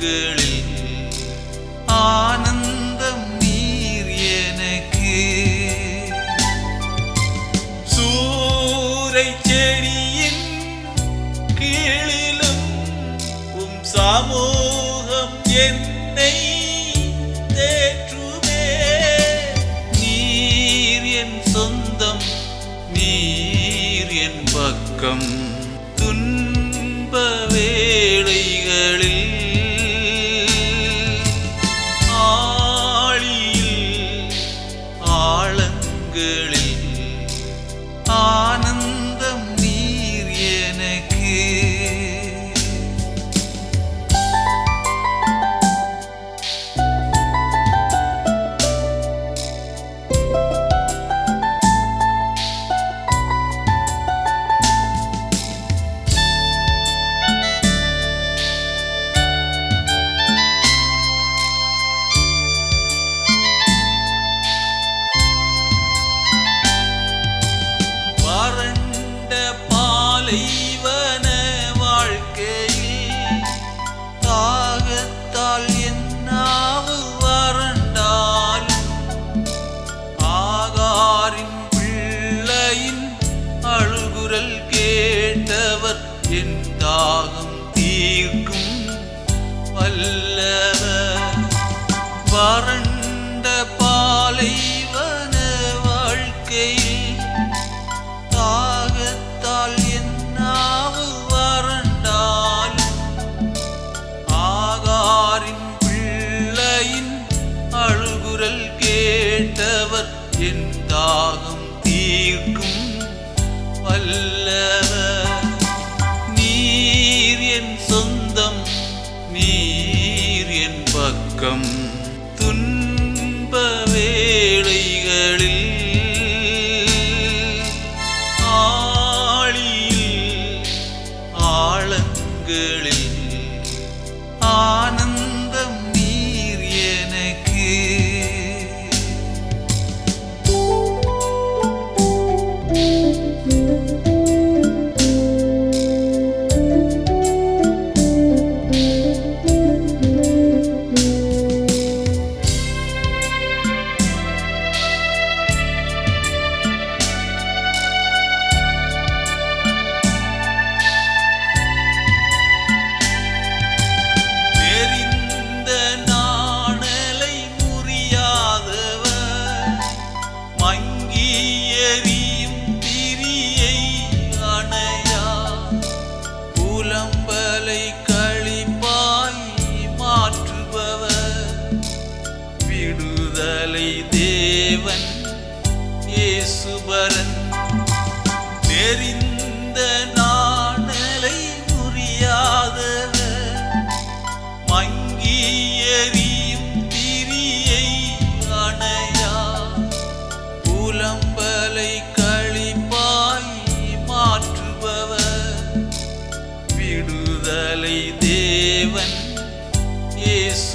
கண்களில் ஆனந்தம் நீர் எனக்கு. சூரை செடியின் கீழிலும் உம் சமூகம் என்னை தேற்றுமே. நீர் என் சொந்தம் நீர் என் பக்கம். Charlie. வல்லவர் நீர் என் சொந்தம் நீர் என் பக்கம்.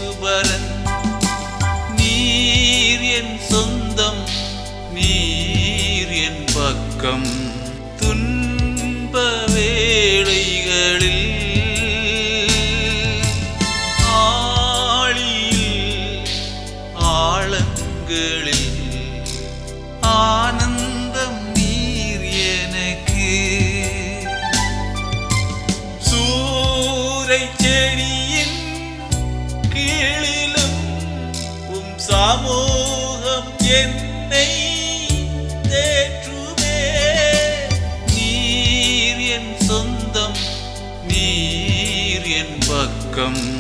இயேசுபரன் நீர் என் சொந்தம் நீர் என் பக்கம். துன்ப வேளைகளில் ஆழியில் ஆழங்களில் ஆனந்தம் நீர் எனக்கு. சூரை செடியின் கீழிலும் உம் சமூகம் என்னை தேற்றுமே. நீர் என் சொந்தம் நீர் என் பக்கம்.